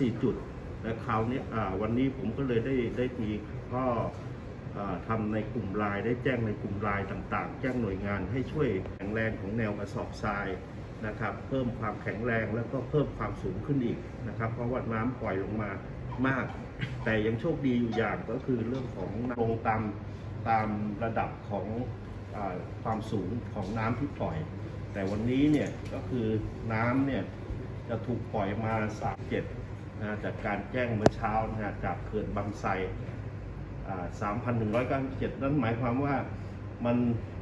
สี่จุด แต่คราวนี้วันนี้ผมก็เลยได้ได้มีข้อทำในกลุ่มลน์ได้แจ้งในกลุ่มลน์ต่างๆ แจ้งหน่วยงานให้ช่วยแข็งแรงของแนวกระสอบทรายนะครับ เพิ่มความแข็งแรงแล้วก็เพิ่มความสูงขึ้นอีกนะครับ เพราะว่าน้ำปล่อยลงมามาก แต่ยังโชคดีอยู่อย่างก็คือเรื่องของลงตามตามระดับของอความสูงของน้ำที่ปล่อย แต่วันนี้เนี่ยก็คือน้ำเนี่ยจะถูกปล่อยมาสามเจ็ด นะจากการแจ้งเมื่อเช้านะจากเขื่อนบางไทรสามพันหนึ่งร้อยเก้าสิบเจ็ดนั่นหมายความว่ามัน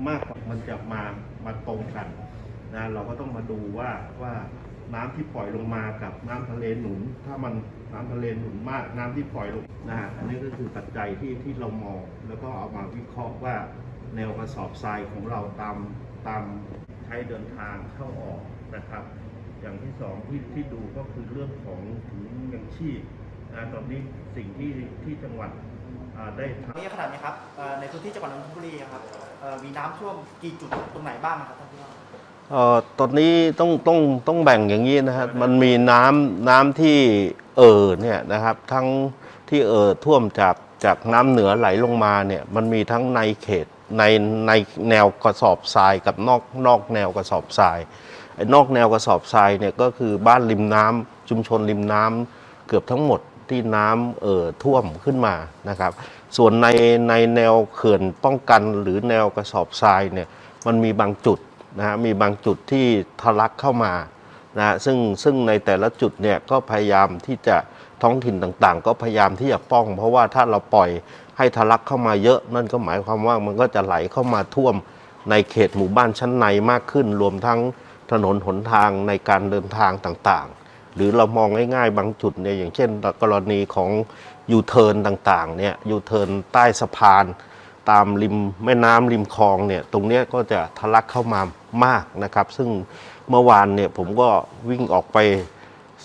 มากกว่ามันจะมามาตรงกันนะเราก็ต้องมาดูว่าว่าน้ำที่ปล่อยลงมากับน้ำทะเลหนุน ถ้ามันน้ำทะเลหนุนมากน้ำที่ปล่อยลงนะฮะอันนี้ก็คือปัจจัยที่ที่เรามองแล้วก็เอามาวิเคราะห์ว่า แนวกระสอบทรายของเราตามตามใช้เดินทางเข้าออกนะครับ อย่างที่สองที่ที่ดูก็คือเรื่องของถุงยังชีพนะตอนนี้สิ่งที่ที่จังหวัดอ่าได้ทำนี่ขนาดนี้ครับเอ่อในพื้นที่จังหวัดนนทบุรีครับเอ่อมีน้ำท่วมกี่จุดตรงไหนบ้างครับท่านผู้ว่าเอ่อตอนนี้ต้องต้องต้องแบ่งอย่างนี้นะครับ มันมีน้ำน้ำที่เอ่อเนี่ยนะครับ ทั้งที่เอ่อท่วมจากจากน้ำเหนือไหลลงมาเนี่ย มันมีทั้งในเขตในในแนวกระสอบทรายกับนอกนอกแนวกระสอบทรายไอ้ นอกแนวกระสอบทรายเนี่ยก็คือบ้านริมน้ำชุมชนริมน้ำเกือบทั้งหมดที่น้ำเอ่อท่วมขึ้นมานะครับ ส่วนในในแนวเขื่อนป้องกันหรือแนวกระสอบทรายเนี่ยมันมีบางจุดนะฮะมีบางจุดที่ทะลักเข้ามานะฮะซึ่งซึ่งในแต่ละจุดเนี่ยก็พยายามที่จะท้องถิ่นต่างๆ ก็พยายามที่จะป้อง เพราะว่าถ้าเราปล่อยให้ทะลักเข้ามาเยอะ นั่นก็หมายความว่ามันก็จะไหลเข้ามาท่วมในเขตหมู่บ้านชั้นในมากขึ้น รวมทั้ง ถนนหนทางในการเดินทางต่างๆ หรือเรามองง่ายๆ บางจุดเนี่ยอย่างเช่น กรณีของยูเทิร์นต่างๆเนี่ยยูเทิร์นใต้สะพาน ตามริมแม่น้ำริมคลองเนี่ยตรงนี้ก็จะทะลักเข้ามามากนะครับ ซึ่งเมื่อวานเนี่ยผมก็วิ่งออกไป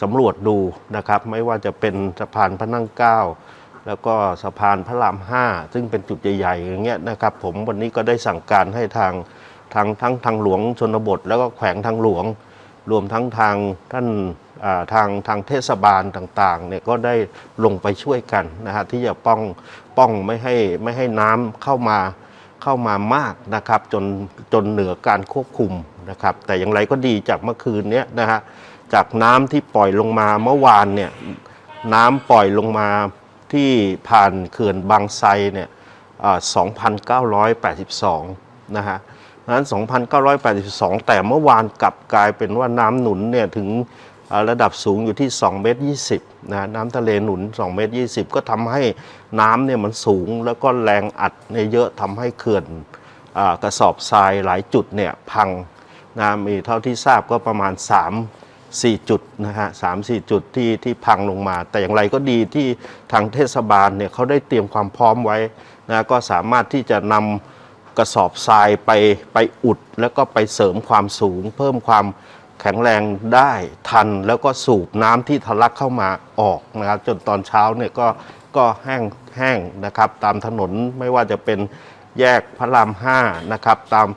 สำรวจดูนะครับ ไม่ว่าจะเป็นสะพานพระนั่งเกล้าแล้วก็สะพานพระรามห้าซึ่งเป็นจุดใหญ่ๆอย่างเงี้ยนะครับ ผมวันนี้ก็ได้สั่งการให้ทาง ทางทั้งทางหลวงชนบท แล้วก็แขวงทางหลวง รวมทั้งทางท่านทางทางเทศบาลต่างๆเนี่ยก็ได้ลงไปช่วยกันนะฮะที่จะป้องป้องไม่ให้ไม่ให้น้ำเข้ามาเข้ามามากนะครับจนจนเหนือการควบคุมนะครับแต่อย่างไรก็ดีจากเมื่อคืนเนี้ยนะฮะจากน้ำที่ปล่อยลงมาเมื่อวานเนี่ยน้ำปล่อยลงมาที่ผ่านเขื่อนบางไทรเนี่ยอ่า2,982 นะฮะ นั้น2,982 แต่เมื่อวานกลับกลายเป็นว่าน้ำหนุนเนี่ยถึงระดับสูงอยู่ที่2เมตร20นะน้ำทะเลหนุน2เมตร20 ก็ทำให้น้ำเนี่ยมันสูงแล้วก็แรงอัดเนี่ยเยอะทำให้เขื่อนอกระสอบทรายหลายจุดเนี่ยพังนะมีเท่าที่ทราบก็ประมาณ 3 4 จุดนะฮะสามสี่จุดที่ที่พังลงมา แต่อย่างไรก็ดีที่ทางเทศบาลเนี่ยเขาได้เตรียมความพร้อมไว้นะก็สามารถที่จะนำ กระสอบทรายไปไปอุด แล้วก็ไปเสริมความสูง เพิ่มความแข็งแรงได้ทันแล้วก็สูบน้ำที่ทะลักเข้ามาออกนะครับ จนตอนเช้าเนี่ยก็ก็แห้งแห้งนะครับ ตามถนนไม่ว่าจะเป็นแยกพระรามห้านะครับ ตาม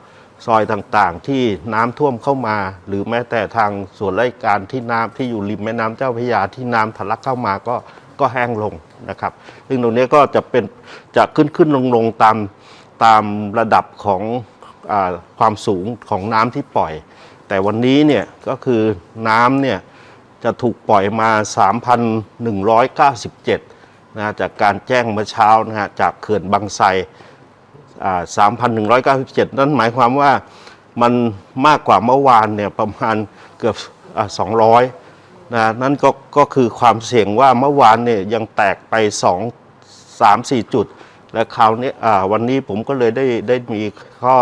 ซอยต่างๆที่น้ำท่วมเข้ามา หรือแม้แต่ทางส่วนราชการที่น้ำที่อยู่ริมแม่น้ำเจ้าพระยาที่น้ำทะลักเข้ามาก็ก็แห้งลงนะครับ ซึ่งตรงนี้ก็จะเป็นจะขึ้นขึ้นลงลงตาม ตามระดับของอความสูงของน้ำที่ปล่อย แต่วันนี้เนี่ยก็คือน้ำเนี่ยจะถูกปล่อยมา 3,197นะจากการแจ้งเมื่อเช้านะฮะจากเขื่อนบางไทร3,197 นั่นหมายความว่ามันมากกว่าเมื่อวานเนี่ยประมาณเกือบอ200นะนั่นก็ก็คือความเสี่ยงว่าเมื่อวานเนี่ยยังแตกไป 2 3 4 จุด และคราวนี้วันนี้ผมก็เลยได้ได้มีข้อ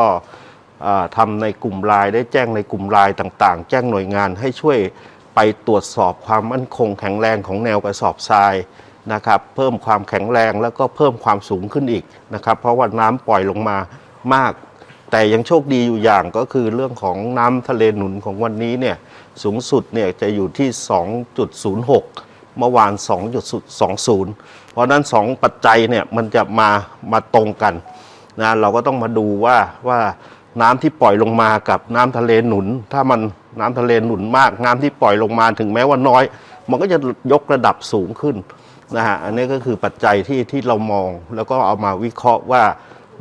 อทำในกลุ่มไลน์ได้แจ้งในกลุ่มไลน์ต่างๆ แจ้งหน่วยงานให้ช่วยไปตรวจสอบความมั่นคงแข็งแรงของแนวกระสอบทรายนะครับ เพิ่มความแข็งแรงแล้วก็เพิ่มความสูงขึ้นอีกนะครับ เพราะว่าน้ำปล่อยลงมามาก แต่ยังโชคดีอยู่อย่างก็คือเรื่องของน้ำทะเลหนุนของวันนี้เนี่ยสูงสุดเนี่ยจะอยู่ที่ 2.06 เมื่อวาน 2.20 เพราะนั้น 2 ปัจจัยเนี่ยมันจะมามาตรงกันนะเราก็ต้องมาดูว่าว่าน้ำที่ปล่อยลงมากับน้ำทะเลหนุน ถ้ามันน้ำทะเลหนุนมาก น้ำที่ปล่อยลงมาถึงแม้ว่าน้อย มันก็จะยกระดับสูงขึ้นนะฮะอันนี้ก็คือปัจจัยที่ที่เรามองแล้วก็เอามาวิเคราะห์ว่า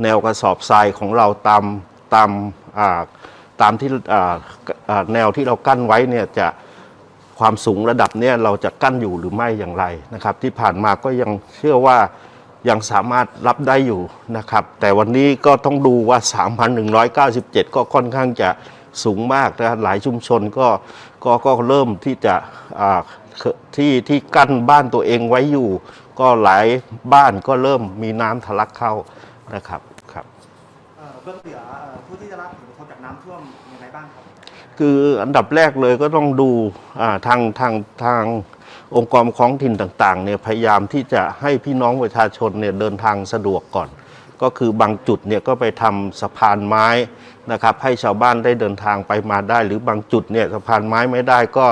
แนวกระสอบทรายของเราตามตามตามที่แนวที่เรากั้นไว้เนี่ยจะ ความสูงระดับนี่ยเราจะกั้นอยู่หรือไม่อย่างไรนะครับ ที่ผ่านมาก็ยังเชื่อว่ายังสามารถรับได้อยู่นะครับ แต่วันนี้ก็ต้องดูว่า 3,197 ก็ค่อนข้างจะสูงมากนะหลายชุมชนก็ก็ก็เริ่มที่จะที่ที่กั้นบ้านตัวเองไว้อยู่ ก็หลายบ้านก็เริ่มมีน้ำทะลักเข้านะครับครับเบื้องเหลือผู้ที่จะรับผลกระทบจากน้ำท่วม คืออันดับแรกเลยก็ต้องดูทางทางทางองค์กรของถิ่นต่างๆเนี่ยพยายามที่จะให้พี่น้องประชาชนเนี่ยเดินทางสะดวกก่อน ก็คือบางจุดเนี่ยก็ไปทำสะพานไม้นะครับให้ชาวบ้านได้เดินทางไปมาได้ หรือบางจุดเนี่ยสะพานไม้ไม่ได้ก็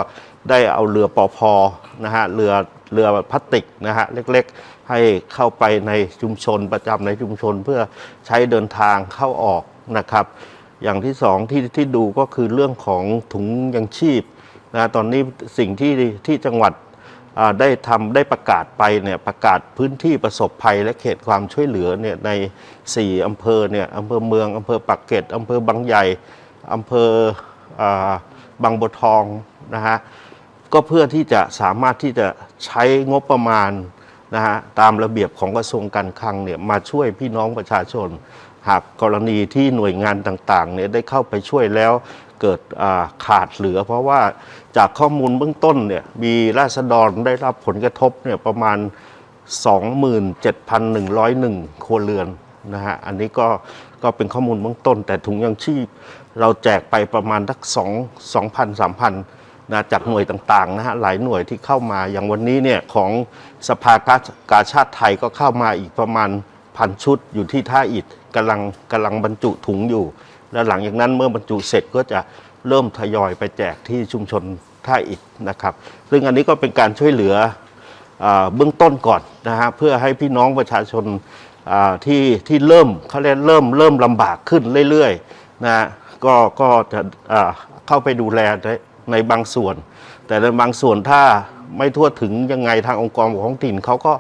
ได้เอาเรือปอพอนะฮะเรือเรือพลาสติกนะฮะเล็กๆ ให้เข้าไปในชุมชนประจำในชุมชนเพื่อใช้เดินทางเข้าออกนะครับ อย่างที่สองที่ที่ดูก็คือเรื่องของถุงยังชีพนะตอนนี้สิ่งที่ที่จังหวัดได้ทำได้ประกาศไปเนี่ยประกาศพื้นที่ประสบภัยและเขตความช่วยเหลือเนี่ยใน 4อำเภอเนี่ยอำเภอเมืองอำเภอปักเกร็ดอำเภอบางใหญ่อำเภออาบางบัวทองนะฮะก็เพื่อที่จะสามารถที่จะใช้งบประมาณนะฮะตามระเบียบของกระทรวงการคลังเนี่ยมาช่วยพี่น้องประชาชน หากกรณีที่หน่วยงานต่างๆเนี่ยได้เข้าไปช่วยแล้วเกิดาขาดเหลือ เพราะว่าจากข้อมูลเบื้องต้นเนี่ยมีราษฎรได้รับผลกระทบเนี่ยประมาณ 27,101 ครัวเรือนนะฮะอันนี้ก็ก็เป็นข้อมูลเบื้องต้น แต่ถุงยังชีพเราแจกไปประมาณทัก2 2,000 3,000นะจากหน่วยต่างๆนะฮะหลายหน่วยที่เข้ามาอย่างวันนี้เนี่ยของสภากากาชาติไทยก็เข้ามาอีกประมาณพันชุดอยู่ที่ท่าอิฐ กำลังกำลังบรรจุถุงอยู่ แล้วหลังจากนั้นเมื่อบรรจุเสร็จก็จะเริ่มทยอยไปแจกที่ชุมชนท่าอิฐนะครับ ซึ่งอันนี้ก็เป็นการช่วยเหลืออเบื้องต้นก่อนนะฮะเพื่อให้พี่น้องประชาชนาที่ที่เริ่มเขาเรียกเริ่มเริ่มลำบากขึ้นเรื่อยๆนะฮะก็ก็จะเข้าไปดูแลในในบางส่วน แต่ในบางส่วนถ้า ไม่ทั่วถึงยังไงทางองค์กรของท้องถิ่นเขาก็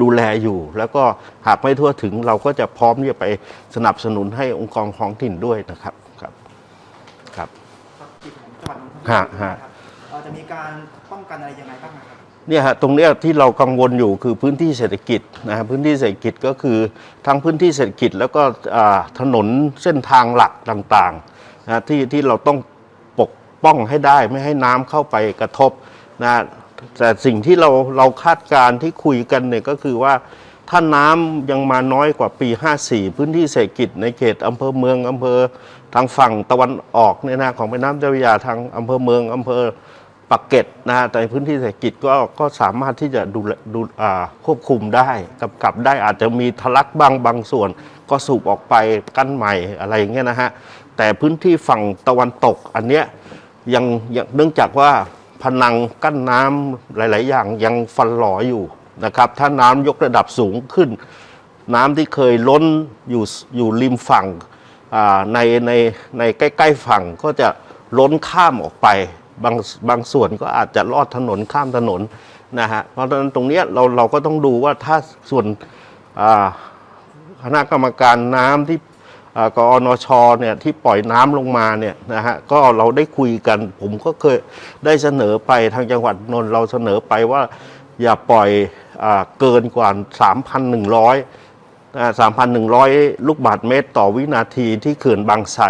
ดูแลอยู่ แล้วก็หากไม่ทั่วถึงเราก็จะพร้อมที่จะไปสนับสนุนให้องค์กรของท้องถิ่นด้วยนะครับครับครับครับจิตของจังหวัดนนทบุรีฮะฮะนะครับเอ่อจะมีการป้องกันอะไรยังไงบ้างนะครับ เนี่ยฮะตรงเนี้ยที่เรากังวลอยู่คือพื้นที่เศรษฐกิจนะฮะพื้นที่เศรษฐกิจก็คือทั้งพื้นที่เศรษฐกิจแล้วก็อ่าถนนเส้นทางหลักต่างๆนะที่ที่เราต้อง ปกป้องให้ได้ไม่ให้น้ำเข้าไปกระทบนะ แต่สิ่งที่เราเราคาดการณ์ที่คุยกันเนี่ยก็คือว่าถ้าน้ำยังมาน้อยกว่าปี 54 พื้นที่เศรษฐกิจในเขตอำเภอเมืองอำเภอทางฝั่งตะวันออกเนี่ยนะของแม่น้ำเจ้าพระยาทางอำเภอเมืองอำเภอปักเกร็ดนะฮะแต่พื้นที่เศรษฐกิจก็ก็สามารถที่จะดูดูอ่าควบคุมได้กำกับได้อาจจะมีทะลักบางบางส่วน ก็สูบออกไปกั้นใหม่อะไรอย่างเงี้ยนะฮะแต่พื้นที่ฝั่งตะวันตกอันเนี้ยยังยังเนื่องจากว่า พนังกั้นน้ำหลาย ๆ อย่างยังฟันหลออยู่นะครับ ถ้าน้ำยกระดับสูงขึ้น น้ำที่เคยล้นอยู่อยู่ริมฝั่งในในในใกล้ ๆ ฝั่งก็จะล้นข้ามออกไปบางบางส่วนก็อาจจะลอดถนนข้ามถนนนะฮะเพราะฉะนั้นตรงนี้เราเราก็ต้องดูว่าถ้าส่วนคณะกรรมการน้ำที่ กอนชเนี่ยที่ปล่อยน้ำลงมาเนี่ยนะฮะก็เราได้คุยกัน ผมก็เคยได้เสนอไปทางจังหวัดนนท์เราเสนอไปว่าอย่าปล่อยอเกินกว่า 3,100สามพันหนึ่งร้อยลูกบาทเมตรต่อวินาทีที่เขื่อนบางไทร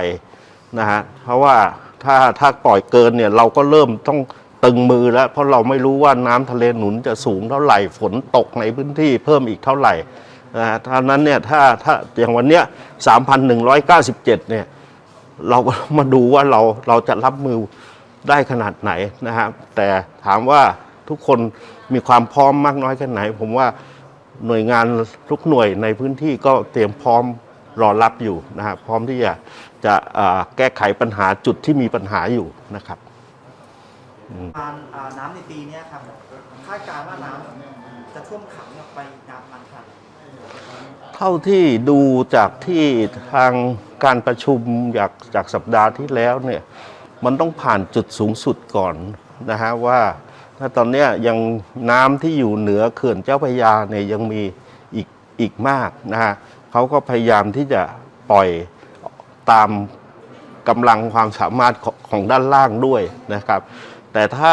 นะฮะเพราะว่าถ้าถ้าปล่อยเกินเนี่ยเราก็เริ่มต้องตึงมือแล้ว เพราะเราไม่รู้ว่าน้ำทะเลหนุนจะสูงเท่าไหร่ฝนตกในพื้นที่เพิ่มอีกเท่าไหร่ นะฮะท่านั้นเนี่ยถ้าถ้าอย่างวันเนี้ย3,197เนี่ยเราก็มาดูว่าเราเราจะรับมือได้ขนาดไหนนะครับแต่ถามว่าทุกคนมีความพร้อมมากน้อยแค่ไหน ผมว่าหน่วยงานทุกหน่วยในพื้นที่ก็เตรียมพร้อมรอรับอยู่นะครับพร้อมที่จะจะแก้ไขปัญหาจุดที่มีปัญหาอยู่นะครับการน้ำในปีเนี้ยครับคาดการณ์ว่าน้ำจะท่วมขังไปนานมัน เท่าที่ดูจากที่ทางการประชุมจากจากสัปดาห์ที่แล้วเนี่ยมันต้องผ่านจุดสูงสุดก่อนนะฮะว่าถ้าตอนนี้ยังน้ำที่อยู่เหนือเขื่อนเจ้าพระยาเนี่ยยังมีอีกอีกมากนะฮะเขาก็พยายามที่จะปล่อยตามกำลังความสามารถของของด้านล่างด้วยนะครับ แต่ถ้า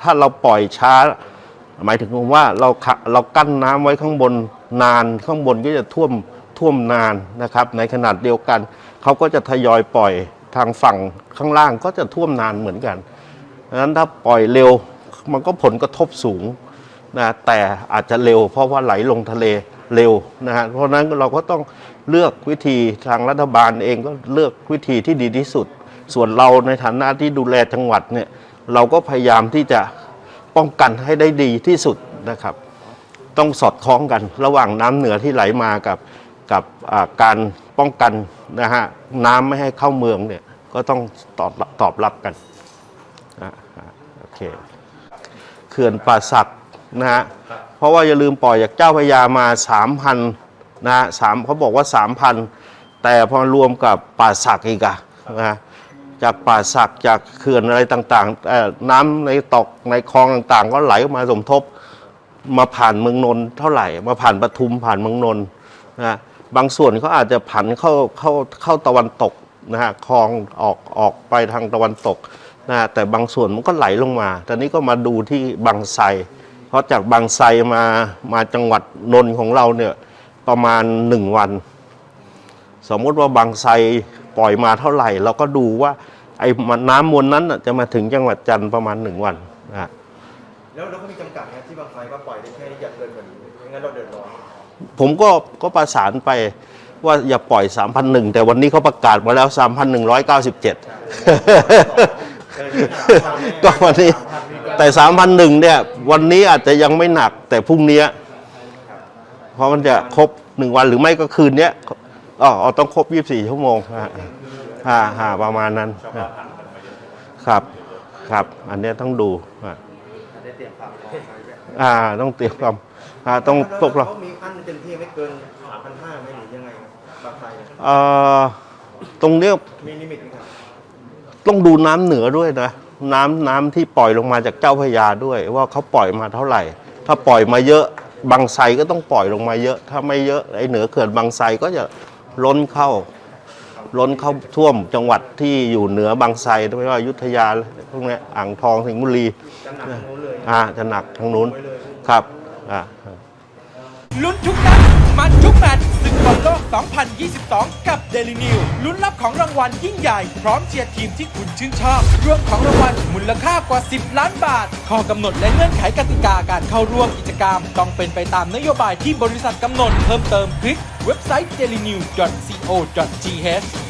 ถ้าเราปล่อยช้า หมายถึงว่าเราขะเรากั้นน้ำไว้ข้างบนนานข้างบนก็จะท่วมท่วมนานนะครับ ในขนาดเดียวกัน เขาก็จะทยอยปล่อยทางฝั่งข้างล่างก็จะท่วมนานเหมือนกันดังนั้นถ้าปล่อยเร็วมันก็ผลกระทบสูงนะแต่อาจจะเร็ว เพราะว่าไหลลงทะเลเร็วนะฮะเพราะนั้นเราก็ต้องเลือกวิธีทางรัฐบาลเองก็เลือกวิธีที่ดีที่สุด ส่วนเราในฐานะที่ดูแลจังหวัดเนี่ยเราก็พยายามที่จะ ป้องกันให้ได้ดีที่สุดนะครับ ต้องสอดคล้องกันระหว่างน้ำเหนือที่ไหลมากับกับอ่าการป้องกันนะฮะน้ำไม่ให้เข้าเมืองเนี่ยก็ต้องตอบตอบรับกันนะฮะโอเคเขื่อนป่าสักนะฮะเพราะว่าอย่าลืมปล่อยจากเจ้าพระยามา 3,000นะฮะสามเขาบอกว่า 3,000 แต่พอรวมกับป่าสักอีกอะนะฮะ จากป่าสักจากเขื่อนอะไรต่างๆ น้ำในตกในคลองต่างๆ ก็ไหลมาสมทบมาผ่านเมืองนนท์เท่าไหร่ มาผ่านปทุมผ่านเมืองนนท์นะบางส่วนเขาอาจจะผันเข้าเข้าเข้าตะวันตกนะฮะคลองออกออกไปทางตะวันตกนะฮะแต่บางส่วนมันก็ไหลลงมาตอนนี้ก็มาดูที่บางไทรเพราะจากบางไทรมามาจังหวัดนนท์ของเราเนี่ยประมาณหนึ่งวัน สมมติว่าบางไทร ปล่อยมาเท่าไหร่ เราก็ดูว่าไอ้น้ำมวลนั้นน่ะจะมาถึงจังหวัดจันทร์ประมาณหนึ่งวันนะฮะแล้วเราก็มีจำกัดนะที่บางไฟว่าปล่อยได้แค่อย่าเกินกว่านี้ไม่งั้นเราเดือดร้อนผมก็ก็ประสานไปว่าอย่าปล่อย 3,001 แต่วันนี้เขาประกาศมาแล้ว 3,197 ก็วันนี้ แต่ 3,001 เนี่ย วันนี้อาจจะยังไม่หนักแต่พรุ่งนี้ เพราะมันจะครบ 1 วันหรือไม่ก็คืนเนี้ย อ๋ออ๋อต้องครบ 24 ชั่วโมงฮะฮ่าฮ่าประมาณนั้นครับ ครับ อันเนี้ยต้องดูอะได้เตรียมความพร้อมไว้ด้วยอ่า ต้องเตรียมความอ่าต้องพวกเราเขามีอันเต็มที่ไม่เกิน3,500ไหมหรือยังไงครับบางไฟเนี่ยเอ่อ ตรงเนี้ย มีลิมิตไหมครับ ต้องดูน้ำเหนือด้วยนะ น้ำน้ำที่ปล่อยลงมาจากเจ้าพระยาด้วย ว่าเขาปล่อยมาเท่าไหร่ ถ้าปล่อยมาเยอะบางไทรก็ต้องปล่อยลงมาเยอะ ถ้าไม่เยอะไอ้เหนือเขื่อนบางไทรก็จะ ล้นเข้า ล้นเข้าท่วมจังหวัดที่อยู่เหนือบางไทรไม่ว่าอยุธยาพวกเนี้ยอ่างทองสิงห์บุรีจะหนักโน้นเลยอ่าจะหนักทางนู้นไว้เลยครับอ่าลุ้นทุกนัดมันทุกแมตช์ศึกบอลโลก 2022 กับ Daily New ลุ้นรับของรางวัลยิ่งใหญ่ พร้อมเชียร์ทีมที่คุณชื่นชอบรวมของรางวัลมูลค่ากว่า 10 ล้านบาท ข้อกำหนดและเงื่อนไขกติกาการเข้าร่วมกิจกรรม ต้องเป็นไปตามนโยบายที่บริษัทกำหนดเพิ่มเติมคลิก เว็บไซต์ dailynew.co.th